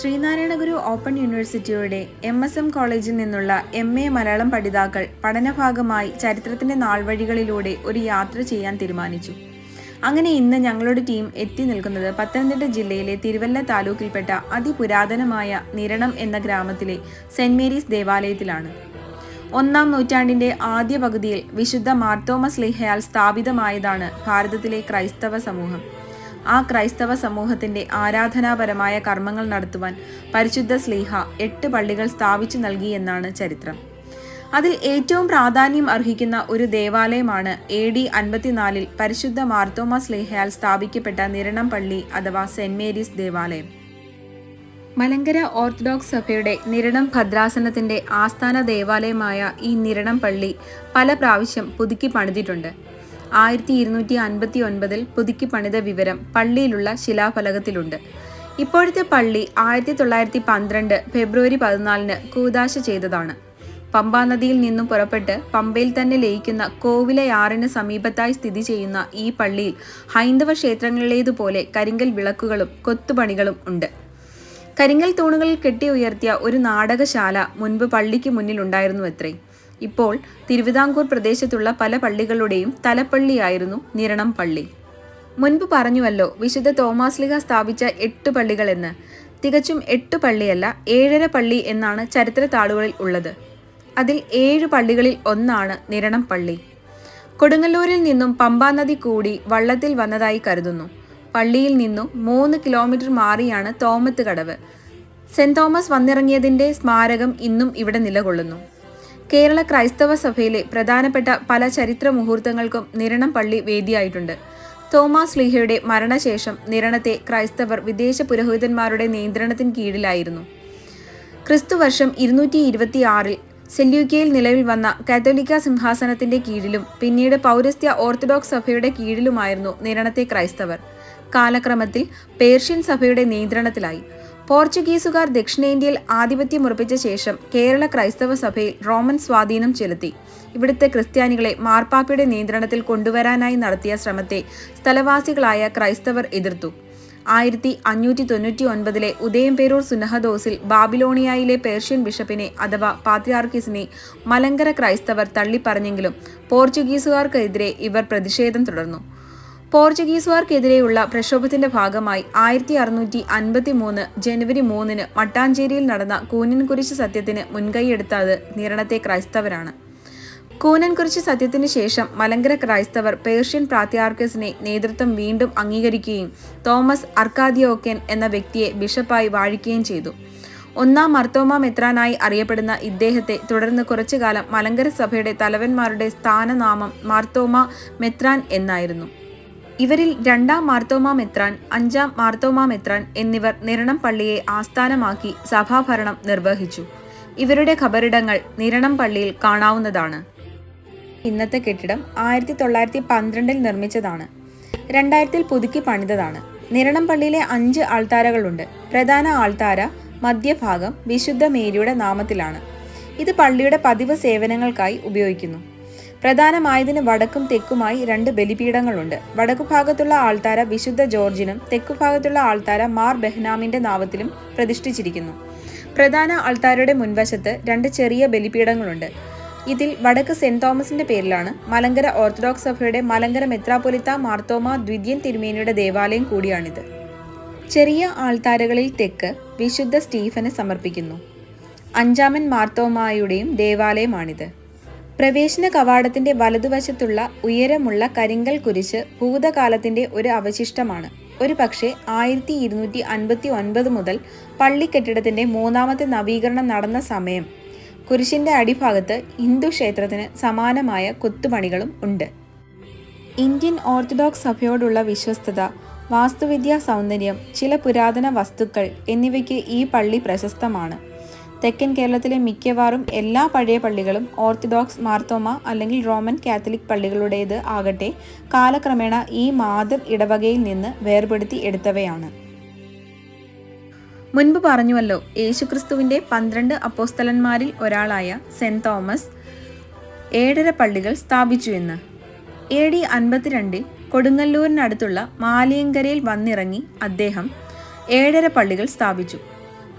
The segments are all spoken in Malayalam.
ശ്രീനാരായണ ഗുരു ഓപ്പൺ യൂണിവേഴ്സിറ്റിയുടെ എം എസ് എം കോളേജിൽ നിന്നുള്ള എം എ മലയാളം പഠിതാക്കൾ പഠനഭാഗമായി ചരിത്രത്തിന്റെ നാൾവഴികളിലൂടെ ഒരു യാത്ര ചെയ്യാൻ തീരുമാനിച്ചു. അങ്ങനെ ഇന്ന് ഞങ്ങളുടെ ടീം എത്തി നിൽക്കുന്നത് പത്തനംതിട്ട ജില്ലയിലെ തിരുവല്ല താലൂക്കിൽപ്പെട്ട അതിപുരാതനമായ നിരണം എന്ന ഗ്രാമത്തിലെ സെന്റ് മേരീസ് ദേവാലയത്തിലാണ്. ഒന്നാം നൂറ്റാണ്ടിന്റെ ആദ്യ പകുതിയിൽ വിശുദ്ധ മാർത്തോമസ് ലിഹയാൽ സ്ഥാപിതമായതാണ് ഭാരതത്തിലെ ക്രൈസ്തവ സമൂഹം. ആ ക്രൈസ്തവ സമൂഹത്തിന്റെ ആരാധനാപരമായ കർമ്മങ്ങൾ നടത്തുവാൻ പരിശുദ്ധ സ്ലീഹ എട്ട് പള്ളികൾ സ്ഥാപിച്ചു നൽകി എന്നാണ് ചരിത്രം. അതിൽ ഏറ്റവും പ്രാധാന്യം അർഹിക്കുന്ന ഒരു ദേവാലയമാണ് എ ഡി അൻപത്തിനാലിൽ പരിശുദ്ധ മാർത്തോമ സ്ലേഹയാൽ സ്ഥാപിക്കപ്പെട്ട നിരണം പള്ളി അഥവാ സെന്റ് മേരീസ് ദേവാലയം. മലങ്കര ഓർത്തഡോക്സ് സഭയുടെ നിരണം ഭദ്രാസനത്തിന്റെ ആസ്ഥാന ദേവാലയമായ ഈ നിരണം പള്ളി പല പ്രാവശ്യം പുതുക്കി പണിതിട്ടുണ്ട്. ആയിരത്തി ഇരുന്നൂറ്റി അൻപത്തി ഒൻപതിൽ പുതുക്കി പണിത വിവരം പള്ളിയിലുള്ള ശിലാഫലകത്തിലുണ്ട്. ഇപ്പോഴത്തെ പള്ളി ആയിരത്തി തൊള്ളായിരത്തി പന്ത്രണ്ട് ഫെബ്രുവരി പതിനാലിന് കൂതാശ ചെയ്തതാണ്. പമ്പാ നദിയിൽ നിന്നും പുറപ്പെട്ട് പമ്പയിൽ തന്നെ ലയിക്കുന്ന കോവിലയാറിന് സമീപത്തായി സ്ഥിതി ചെയ്യുന്ന ഈ പള്ളിയിൽ ഹൈന്ദവ ക്ഷേത്രങ്ങളിലേതുപോലെ കരിങ്കൽ വിളക്കുകളും കൊത്തുപണികളും ഉണ്ട്. കരിങ്കൽ തൂണുകളിൽ കെട്ടി ഉയർത്തിയ ഒരു നാടകശാല മുൻപ് പള്ളിക്ക് മുന്നിലുണ്ടായിരുന്നു അത്രേ. ഇപ്പോൾ തിരുവിതാംകൂർ പ്രദേശത്തുള്ള പല പള്ളികളുടെയും തലപ്പള്ളിയായിരുന്നു നിരണം പള്ളി. മുൻപ് പറഞ്ഞുവല്ലോ വിശുദ്ധ തോമാസ്ലിഹ സ്ഥാപിച്ച എട്ട് പള്ളികളെന്ന്. തികച്ചും എട്ട് പള്ളിയല്ല ഏഴര പള്ളി എന്നാണ് ചരിത്ര താളുകളിൽ ഉള്ളത്. അതിൽ ഏഴ് പള്ളികളിൽ ഒന്നാണ് നിരണം പള്ളി. കൊടുങ്ങല്ലൂരിൽ നിന്നും പമ്പാ നദി കൂടി വള്ളത്തിൽ വന്നതായി കരുതുന്നു. പള്ളിയിൽ നിന്നും മൂന്ന് കിലോമീറ്റർ മാറിയാണ് തോമത്ത് കടവ്. സെന്റ് തോമസ് വന്നിറങ്ങിയതിന്റെ സ്മാരകം ഇന്നും ഇവിടെ നിലകൊള്ളുന്നു. കേരള ക്രൈസ്തവ സഭയിലെ പ്രധാനപ്പെട്ട പല ചരിത്ര മുഹൂർത്തങ്ങൾക്കും നിരണം പള്ളി വേദിയായിട്ടുണ്ട്. തോമസ് ലീഹയുടെ മരണശേഷം നിരണത്തെ ക്രൈസ്തവർ വിദേശ പുരോഹിതന്മാരുടെ നിയന്ത്രണത്തിന് കീഴിലായിരുന്നു. ക്രിസ്തുവർഷം ഇരുന്നൂറ്റി ഇരുപത്തി ആറിൽ സെല്യൂക്കയിൽ നിലവിൽ വന്ന കാതോലിക്ക സിംഹാസനത്തിന്റെ കീഴിലും പിന്നീട് പൗരസ്ത്യ ഓർത്തഡോക്സ് സഭയുടെ കീഴിലുമായിരുന്നു നിരണത്തെ ക്രൈസ്തവർ. കാലക്രമത്തിൽ പേർഷ്യൻ സഭയുടെ നിയന്ത്രണത്തിലായി. പോർച്ചുഗീസുകാർ ദക്ഷിണേന്ത്യയിൽ ആധിപത്യം ഉറപ്പിച്ച ശേഷം കേരള ക്രൈസ്തവ സഭയിൽ റോമൻ സ്വാധീനം ചെലുത്തി. ഇവിടുത്തെ ക്രിസ്ത്യാനികളെ മാർപ്പാപ്പയുടെ നിയന്ത്രണത്തിൽ കൊണ്ടുവരാനായി നടത്തിയ ശ്രമത്തെ സ്ഥലവാസികളായ ക്രൈസ്തവർ എതിർത്തു. ആയിരത്തി അഞ്ഞൂറ്റി തൊണ്ണൂറ്റി ഒൻപതിലെ ഉദയംപേരൂർ സുനഹദോസിൽ ബാബിലോണിയയിലെ പേർഷ്യൻ ബിഷപ്പിനെ അഥവാ പാത്രിയാർക്കിസിനെ മലങ്കര ക്രൈസ്തവർ തള്ളിപ്പറഞ്ഞെങ്കിലും പോർച്ചുഗീസുകാർക്കെതിരെ ഇവർ പ്രതിഷേധം തുടർന്നു. പോർച്ചുഗീസുകാർക്കെതിരെയുള്ള പ്രക്ഷോഭത്തിന്റെ ഭാഗമായി ആയിരത്തി അറുന്നൂറ്റി അൻപത്തി മൂന്ന് ജനുവരി മൂന്നിന് മട്ടാഞ്ചേരിയിൽ നടന്ന കൂനൻകുരിശ് സത്യത്തിന് മുൻകൈയെടുത്തത് നിരണത്തെ ക്രൈസ്തവരാണ്. കൂനൻകുരിശ് സത്യത്തിന് ശേഷം മലങ്കര ക്രൈസ്തവർ പേർഷ്യൻ പ്രാത്യാർക്കസിനെ നേതൃത്വം വീണ്ടും അംഗീകരിക്കുകയും തോമസ് അർക്കാദിയോക്കൻ എന്ന വ്യക്തിയെ ബിഷപ്പായി വാഴിക്കുകയും ചെയ്തു. ഒന്നാം മർത്തോമ മെത്രാനായി അറിയപ്പെടുന്ന ഇദ്ദേഹത്തെ തുടർന്ന് കുറച്ചുകാലം മലങ്കര സഭയുടെ തലവന്മാരുടെ സ്ഥാനനാമം മാർത്തോമ മെത്രാൻ എന്നായിരുന്നു. ഇവരിൽ രണ്ടാം മാർത്തോമാ മെത്രാൻ അഞ്ചാം മാർത്തോമാ മെത്രാൻ എന്നിവർ നിരണം പള്ളിയെ ആസ്ഥാനമാക്കി സഭാഭരണം നിർവഹിച്ചു. ഇവരുടെ ഖബറിടങ്ങൾ നിരണം പള്ളിയിൽ കാണാവുന്നതാണ്. ഇന്നത്തെ കെട്ടിടം ആയിരത്തി തൊള്ളായിരത്തി പന്ത്രണ്ടിൽ നിർമ്മിച്ചതാണ്. രണ്ടായിരത്തിൽ പുതുക്കി പണിതതാണ്. നിരണം പള്ളിയിലെ അഞ്ച് ആൾത്താരകളുണ്ട്. പ്രധാന ആൾത്താര മധ്യഭാഗം വിശുദ്ധ മേരിയുടെ നാമത്തിലാണ്. ഇത് പള്ളിയുടെ പതിവ് സേവനങ്ങൾക്കായി ഉപയോഗിക്കുന്നു. പ്രധാനമായതിന് വടക്കും തെക്കുമായി രണ്ട് ബലിപീഠങ്ങളുണ്ട്. വടക്കുഭാഗത്തുള്ള ആൾത്താര വിശുദ്ധ ജോർജിനും തെക്കുഭാഗത്തുള്ള ആൾത്താര മാർ ബെഹ്നാമിന്റെ നാമത്തിലും പ്രതിഷ്ഠിച്ചിരിക്കുന്നു. പ്രധാന ആൾത്താരയുടെ മുൻവശത്ത് രണ്ട് ചെറിയ ബലിപീഠങ്ങളുണ്ട്. ഇതിൽ വടക്ക് സെന്റ് തോമസിന്റെ പേരിലാണ് മലങ്കര ഓർത്തഡോക്സ് സഭയുടെ മലങ്കര മെത്രാപൊലിത്ത മാർത്തോമ ദ്വിതീയൻ തിരുമേനിയുടെ ദേവാലയം കൂടിയാണിത്. ചെറിയ ആൾത്താരകളിൽ തെക്ക് വിശുദ്ധ സ്റ്റീഫന് സമർപ്പിക്കുന്നു. അഞ്ചാമൻ മാർത്തോമായുടെയും ദേവാലയമാണിത്. പ്രവേശന കവാടത്തിന്റെ വലതുവശത്തുള്ള ഉയരമുള്ള കരിങ്കൽ കുരിശ് ഭൂതകാലത്തിന്റെ ഒരു അവശിഷ്ടമാണ്. ഒരു പക്ഷേ ആയിരത്തി ഇരുന്നൂറ്റി അൻപത്തി ഒൻപത് മുതൽ പള്ളി കെട്ടിടത്തിന്റെ മൂന്നാമത്തെ നവീകരണം നടന്ന സമയം. കുരിശിന്റെ അടിഭാഗത്ത് ഹിന്ദു ക്ഷേത്രത്തിന് സമാനമായ കൊത്തുപണികളും ഉണ്ട്. ഇന്ത്യൻ ഓർത്തഡോക്സ് സഭയോടുള്ള വിശ്വസ്തത വാസ്തുവിദ്യാ സൗന്ദര്യം ചില പുരാതന വസ്തുക്കൾ എന്നിവയ്ക്ക് ഈ പള്ളി പ്രശസ്തമാണ്. തെക്കൻ കേരളത്തിലെ മിക്കവാറും എല്ലാ പഴയ പള്ളികളും ഓർത്തഡോക്സ് മാർത്തോമ അല്ലെങ്കിൽ റോമൻ കാത്തലിക് പള്ളികളുടേത് ആകട്ടെ കാലക്രമേണ ഈ മാതൃ ഇടവകയിൽ നിന്ന് വേർപെടുത്തി എടുത്തവയാണ്. മുൻപ് പറഞ്ഞുവല്ലോ യേശുക്രിസ്തുവിന്റെ പന്ത്രണ്ട് അപ്പോസ്തലന്മാരിൽ ഒരാളായ സെന്റ് തോമസ് ഏഴര പള്ളികൾ സ്ഥാപിച്ചു എന്ന്. എ ഡി അൻപത്തിരണ്ടിൽ കൊടുങ്ങല്ലൂരിനടുത്തുള്ള മാലിയങ്കരയിൽ വന്നിറങ്ങി അദ്ദേഹം ഏഴര പള്ളികൾ സ്ഥാപിച്ചു.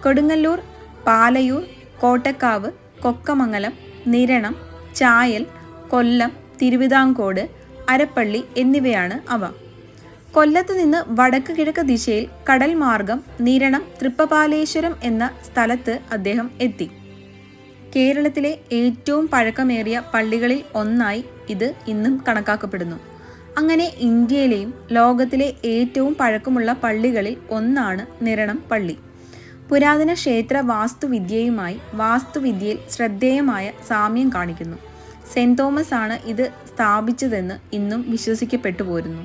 കൊടുങ്ങല്ലൂർ പാലയൂർ കോട്ടക്കാവ് കൊക്കമംഗലം നിരണം ചായൽ കൊല്ലം തിരുവിതാംകോട് അരപ്പള്ളി എന്നിവയാണ് അവ. കൊല്ലത്ത് നിന്ന് വടക്ക് കിഴക്ക് ദിശയിൽ കടൽ മാർഗം നിരണം തൃപ്പപാലേശ്വരം എന്ന സ്ഥലത്ത് അദ്ദേഹം എത്തി. കേരളത്തിലെ ഏറ്റവും പഴക്കമേറിയ പള്ളികളിൽ ഒന്നായി ഇത് ഇന്നും കണക്കാക്കപ്പെടുന്നു. അങ്ങനെ ഇന്ത്യയിലെയും ലോകത്തിലെ ഏറ്റവും പഴക്കമുള്ള പള്ളികളിൽ ഒന്നാണ് നിരണം പള്ളി. പുരാതന ക്ഷേത്ര വാസ്തുവിദ്യയുമായി വാസ്തുവിദ്യയിൽ ശ്രദ്ധേയമായ സാമ്യം കാണിക്കുന്നു. സെന്റ് തോമസ് ആണ് ഇത് സ്ഥാപിച്ചതെന്ന് ഇന്നും വിശ്വസിക്കപ്പെട്ടു പോരുന്നു